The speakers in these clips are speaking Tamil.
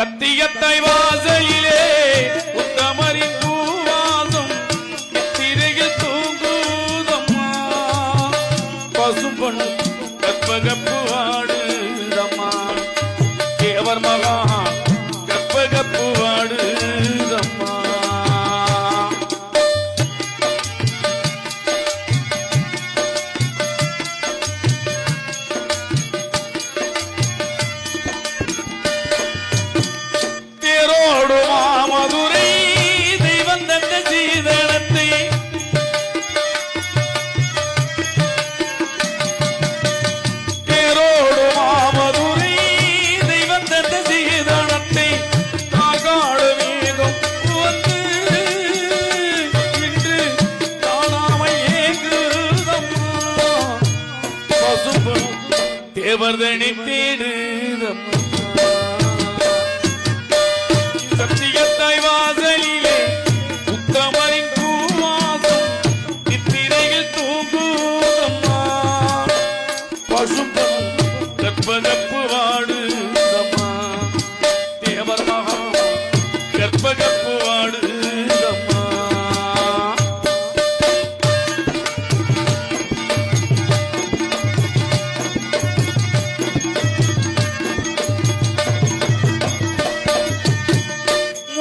சத்தியத்தை வாசலிலே உத்தமரி பூவாசம் திரையில் தூங்குதம்மா. பசும்பொன் கற்பகப்பு ஆடுதம்மா. தேவர் மகா தேவர்தனை தேடுதம்மா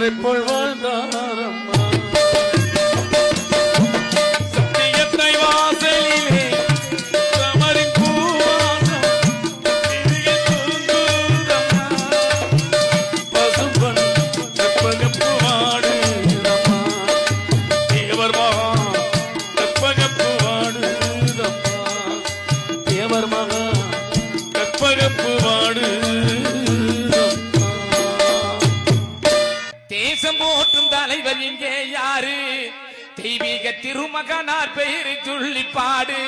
de polvo தெய்வீக திருமகனார் பெயரை சொல்லி பாடு